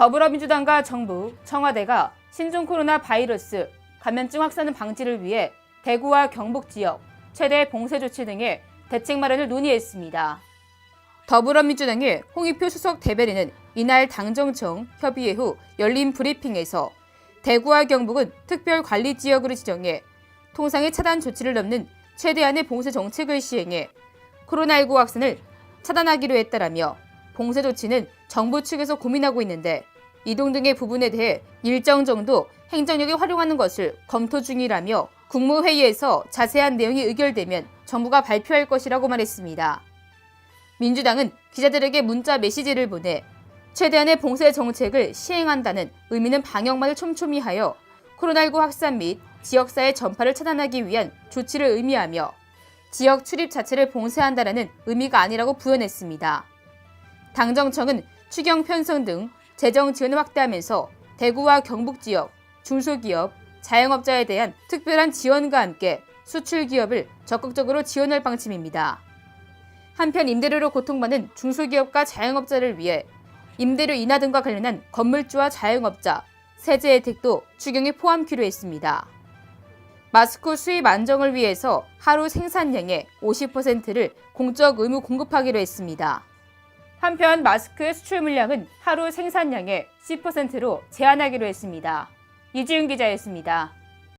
더불어민주당과 정부, 청와대가 신종 코로나 바이러스 감염증 확산 방지를 위해 대구와 경북 지역 최대 봉쇄 조치 등의 대책 마련을 논의했습니다. 더불어민주당의 홍익표 수석 대변인은 이날 당정청 협의회 후 열린 브리핑에서 대구와 경북은 특별관리지역으로 지정해 통상의 차단 조치를 넘는 최대한의 봉쇄 정책을 시행해 코로나19 확산을 차단하기로 했다라며 봉쇄 조치는 정부 측에서 고민하고 있는데 이동 등의 부분에 대해 일정 정도 행정력을 활용하는 것을 검토 중이라며 국무회의에서 자세한 내용이 의결되면 정부가 발표할 것이라고 말했습니다. 민주당은 기자들에게 문자 메시지를 보내 최대한의 봉쇄 정책을 시행한다는 의미는 방역만을 촘촘히 하여 코로나19 확산 및 지역사회 전파를 차단하기 위한 조치를 의미하며 지역 출입 자체를 봉쇄한다는 의미가 아니라고 부연했습니다. 당정청은 추경 편성 등 재정 지원을 확대하면서 대구와 경북 지역 중소기업, 자영업자에 대한 특별한 지원과 함께 수출 기업을 적극적으로 지원할 방침입니다. 한편 임대료로 고통받는 중소기업과 자영업자를 위해 임대료 인하 등과 관련한 건물주와 자영업자 세제 혜택도 추경에 포함키로 했습니다. 마스크 수입 안정을 위해서 하루 생산량의 50%를 공적 의무 공급하기로 했습니다. 한편 마스크의 수출 물량은 하루 생산량의 10%로 제한하기로 했습니다. 이지윤 기자였습니다.